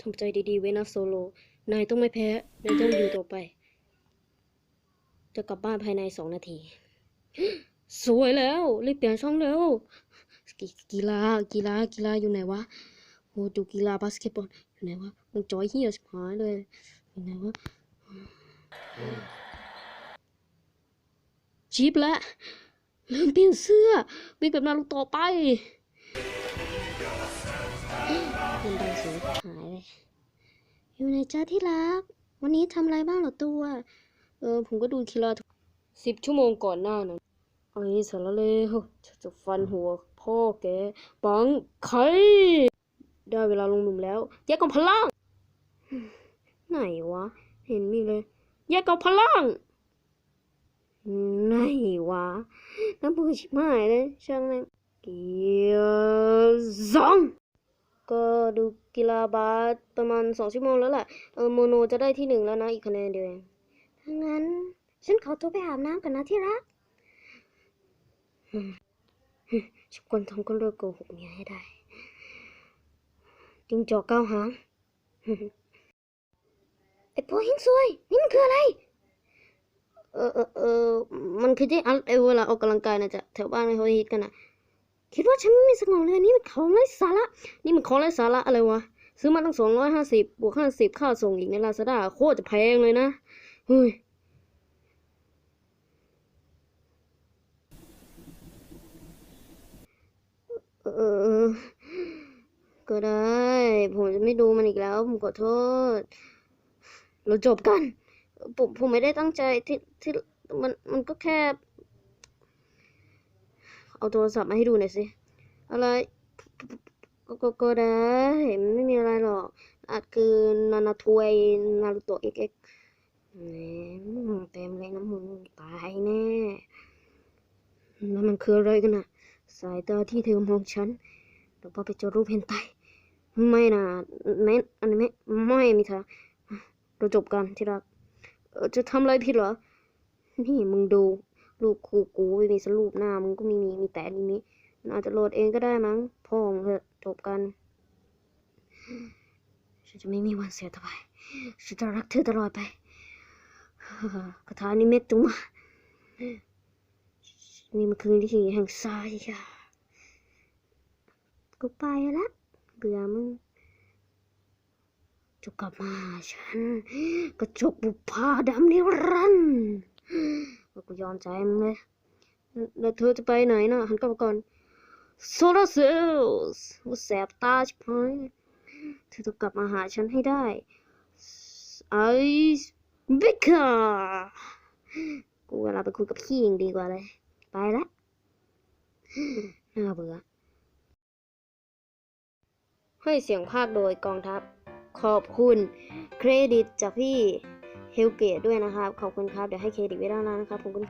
ทำใจดีๆไว้นะโซโล นายต้องไม่แพ้ นายต้องอยู่ต่อไป จะกลับบ้านภายในสองนาที สวยแล้ว รีบเปลี่ยนช่องเร็วกกีฬา กีฬา กีฬาอยู่ไหนวะโอ้ดูกีฬาบาสเกตบอลอยู่ไหนวะมึงจอยเฮียชิบหายเลยอยู่ไหนวะชิปละ ลืมเปลี่ยนเสื้อวิ่งแบบนารูโตะไปมันดังสียงหายเลยอยู่ไหนจ้าที่รัก วันนี้ทำอะไรบ้างเหรอตัว เออ ผมก็ดูคีราสิบชั่วโมงก่อนหน้านั้นไอ้สารเลวจะฟันหัวพ่อแกปังไข่ได้เวลาลงหนุ่มแล้ว แยกกองพลัง ไหนวะ เห็นมีเลย แยกกองพลัง ไหนวะน้ำมือชิบหายเลยช่างแม่งเกียร์สองก็ดูกีฬาบาสประมาณสองชั่วโมงแล้วแหละเออโมโนจะได้ที่หนึ่งแล้วนะอีกคะแนนเดียวเองถ้างั้น ฉันขอตัวไปอาบน้ำกันนะที่รักฉันควรทำก็เลิกโกหกเมียให้ได้จิงจอกเก้าหางไอ้พวกหิ้งซวย นี่มันคืออะไร เออเออเออ มันคือที่อัเอเวลาออกกำลังกายนะจ๊ะแถวบ้านเขาฮิตกันนะคิดว่าฉันไม่มีสมองเลยนี่มันของไร้สาระนี่มันของไร้สาระอะไรวะซื้อมาตั้งสองร้อยห้าสิบบวกห้าสิบค่าส่งอีกในลาซาด้าโคตรจะแพงเลยนะเฮ้ยเออ ก็ได้ ผมจะไม่ดูมันอีกแล้ว ผมขอโทษ เราจบกัน ผมผมไม่ได้ตั้งใจที่ที่ มันมันก็แค่ เอาโทรศัพท์มาให้ดูหน่อยสิ อะไร ก็ก็ก็ได้มันไม่มีอะไรหรอกอาจคือนานาทวยนารูโตะเอ็กเอ็กเต็มเลยนะมึงตายแน่ แล้วมันคืออะไรกันนะสายตาที่เธอมองฉันหรือว่าไปเจอรูปเห็นไตไม่นะไม่อันนี้ไม่ไม่มีทางเราจบกันที่รักจะทำอะไรผิดเหรอ นี่มึงดูรูปคู่กูไม่มีสรูปหน้ามึงก็ไม่มีมีแต่อนิเมะมันอาจจะโหลดเองก็ได้มั้งพ่อมึงเถอะจบกัน ฉันจะไม่มีวันเสียต่อไปฉันจะรักเธอตลอดไปคาถาอนิเมะตัวมานี่มันคือที่แห่งทรายค่ะกูไปละเบื่อมึงจะกลับมาฉันกระจกบุพาดำนิรันดร์ กูยอมใจมึงเลยแล้วเธอจะไปไหนนะหันกลับมาก่อนโซลาเซลล์ว่าแสบตาชิบหายเธอต้องกลับมาหาฉันให้ได้ไอซ์เบคากูเวลาไปคุยกับพี่ยิงดีกว่าเลย ไปละน่าเบื่อให้เสียงภาคโดยกองทัพ ขอบคุณ เครดิตจากพี่ เฮลเกตด้วยนะครับ ขอบคุณครับ เดี๋ยวให้เครดิตไว้ด้านล่างนะครับขอบคุณ